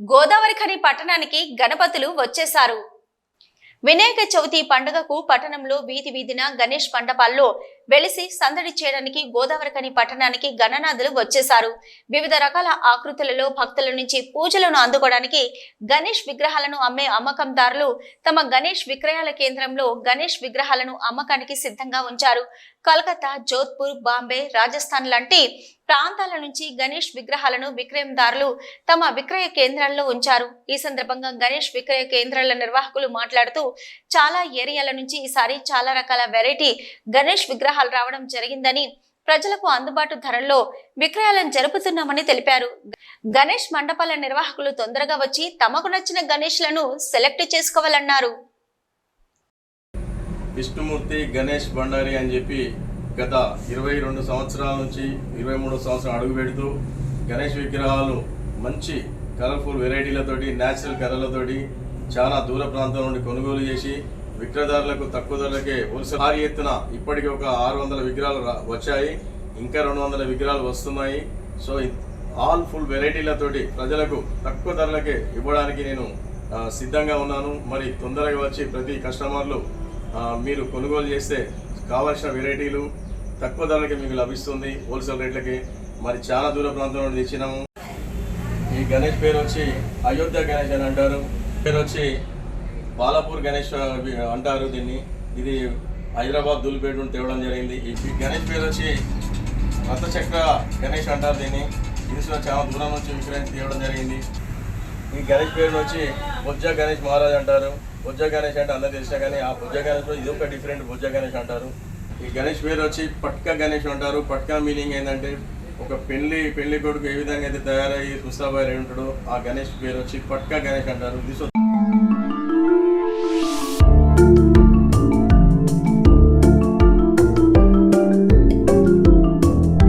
గోదావరిఖని పట్టణానికి గణపతులు వచ్చేశారు. వినాయక చవితి పండుగకు పట్టణంలో వీధి వీధిన గణేష్ మండపాల్లో వెలిసి సందడి చేయడానికి గోదావరికని పట్టణానికి గణనాథులు వచ్చేశారు. వివిధ రకాల ఆకృతులలో భక్తుల నుంచి పూజలను అందుకోవడానికి గణేష్ విగ్రహాలను అమ్మే అమ్మకందారులు తమ గణేష్ విక్రయాల కేంద్రంలో గణేష్ విగ్రహాలను అమ్మకానికి సిద్ధంగా ఉంచారు. కలకత్తా జోధ్పూర్ బాంబే రాజస్థాన్ లాంటి ప్రాంతాల నుంచి గణేష్ విగ్రహాలను విక్రయందారులు తమ విక్రయ కేంద్రాల్లో ఉంచారు. ఈ సందర్భంగా గణేష్ విక్రయ కేంద్రాల నిర్వాహకులు మాట్లాడుతూ చాలా ఏరియాల నుంచి ఈసారి చాలా రకాల వెరైటీ గణేష్ విగ్రహాలు రావడం జరిగిందని ప్రజలకు అందుబాటు ధరల్లో విక్రయాలను జరుపుతున్నామని తెలిపారు. గణేష్ మండపాల నిర్వాహకులు తొందరగా వచ్చి తమకు నచ్చిన గణేష్లను సెలెక్ట్ చేసుకోవాలన్నారు. విష్ణుమూర్తి గణేష్ బండారి అని చెప్పి గత ఇరవై రెండు సంవత్సరాల నుంచి ఇరవై మూడు సంవత్సరాలు అడుగు పెడుతూ గణేష్ విగ్రహాలు మంచి కలర్ఫుల్ వెరైటీలతోటి న్యాచురల్ కలర్లతోటి చాలా దూర ప్రాంతం నుండి కొనుగోలు చేసి విక్రయదారులకు తక్కువ ధరలకే హోల్సేల్ భారీ ఎత్తున ఇప్పటికి ఒక ఆరు వందల విగ్రహాలు వచ్చాయి. ఇంకా రెండు వందల విగ్రహాలు వస్తున్నాయి. సో ఆల్ ఫుల్ వెరైటీలతోటి ప్రజలకు తక్కువ ధరలకే ఇవ్వడానికి నేను సిద్ధంగా ఉన్నాను. మరి తొందరగా వచ్చి ప్రతి కస్టమర్లు మీరు కొనుగోలు చేస్తే కావలసిన వెరైటీలు తక్కువ ధరలకి మీకు లభిస్తుంది హోల్సేల్ రేట్లకి. మరి చాలా దూర ప్రాంతం నుండి తెచ్చినాము. ఈ గణేష్ పేరు వచ్చి అయోధ్య గణేష్ అని అంటారు. పేరు వచ్చి బాలాపూర్ గణేష్ అంటారు దీన్ని. ఇది హైదరాబాద్ దూలిపేట నుండి తేవడం జరిగింది. ఈ గణేష్ పేరు వచ్చి రథచక్ర గణేష్ అంటారు దీన్ని. ఇది చాలా దూరం నుంచి విక్రయించి తీయడం జరిగింది. ఈ గణేష్ పేరు వచ్చి బొజ్జ గణేష్ మహారాజ్ అంటారు. బొజ్జ గణేష్ అంటే అందరూ తెలిసినా కానీ ఆ బొజ్జ గణేష్ ఇది ఒక డిఫరెంట్ బొజ్జ గణేష్ అంటారు. ఈ గణేష్ పేరు వచ్చి పట్కా గణేష్ అంటారు. పట్కా మీనింగ్ ఏంటంటే ఒక పెళ్ళి పెళ్ళి కొడుకు ఏ విధంగా అయితే తయారయ్యి ముస్తాబాయ్ ఉంటాడో ఆ గణేష్ పేరు వచ్చి పట్కా గణేష్ అంటారు.